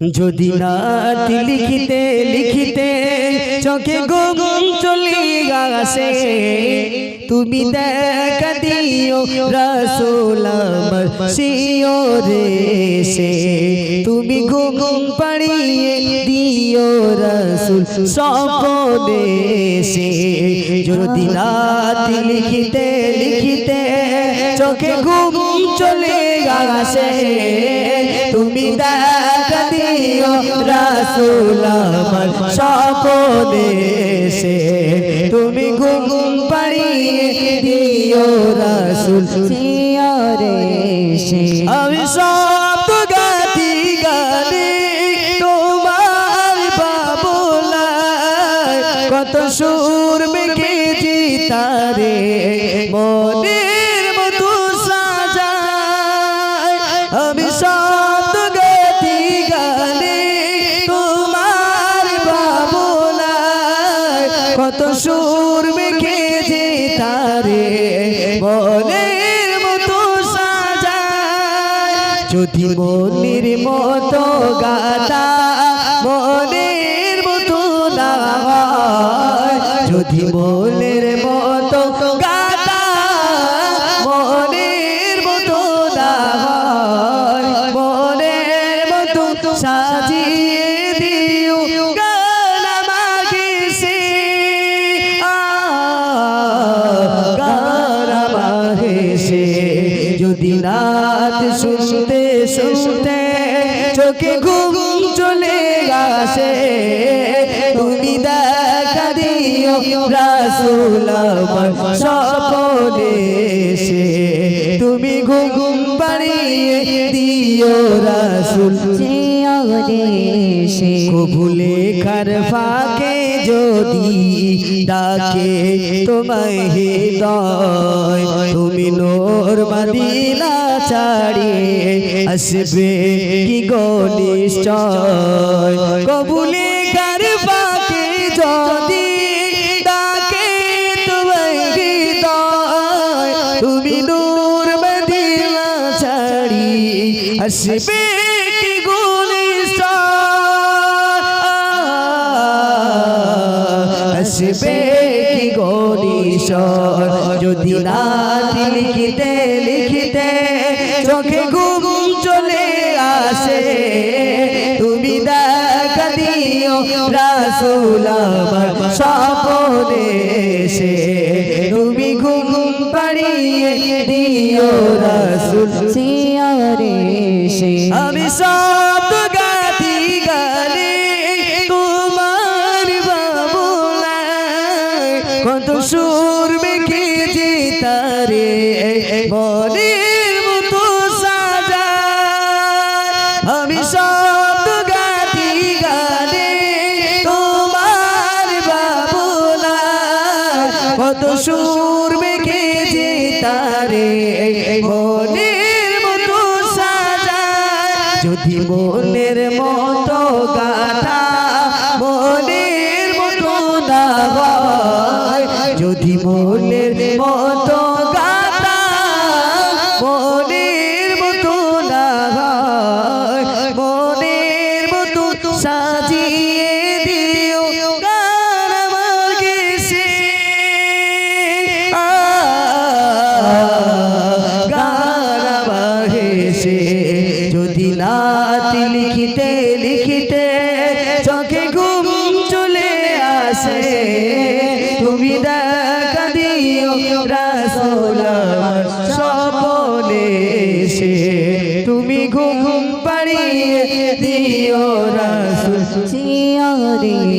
যদি নাতি লিখিতে লিখিতে চোখে গুম চলি আসে। তুমি দেখা দিও রসুল আমার শিওরে সে তুমি গুম পাড়িয়ে দিও রসুল সপনে সে যদি নাতি লিখিতে লিখিতে চোখে ঘুম চলে আসে। তুমি দেখা দিও রাসুল আমার তুমি ঘুম দিও সে আমি সব গাতি গালি তোমার বাবুলায় কত সুর মেখেছি তারে। মনের মতো সাজায়। আমি সব কত সুর মেখেছি তারে মনের মতো সাজায়। যদি মনের মতো গাতা মনের মতো না যদি মনের মতো মনের মনের মতো সাজিয়ে দিও চোখে ঘুম চলে আসে। তুমি দেখা দিও রাসুল সকলে সে তুমি ঘুম পাড়িয়ে দিও রাসুল। কবুলে খার ফাঁকে যদি ডাকে তোমায় হৃদয় তুমি নোর মাদিনা ছাড়িয়ে আসবে কি গো নিশ্চয়? কবুলে খার ফাঁকে যদি ডাকে তোমায় হৃদয় তুমি নূর মদিনা আসবে আসবে কি গরিশর যদি রাত লিখিতে লিখিতে চোখে ঘুম চলে আসে, তুমি দেখা দিও রাসুল আমার স্বপনে সে তুমি ঘুম পাড়িয়ে দিও রাসুল সিয়ারে সে আমি সব সুর মেখেছি তারে মনের মতো সাজা। আমি সব গাতি গালি তোমার বাবুলায় কত সুর মেখেছি তারে মনের মতো সাজা। যদি মনের মতো গাথা সাজিয়ে দিও গান আমার গেছে গান আমার গেছে যদি নাতি লিখিতে লিখিতে চোখে ঘুম চলে আসে, তুমি দেখা দিও রাসূল আমার সে। তুমি ঘুম পাড়িয়ে দিও রাসূল সিয়ারে সে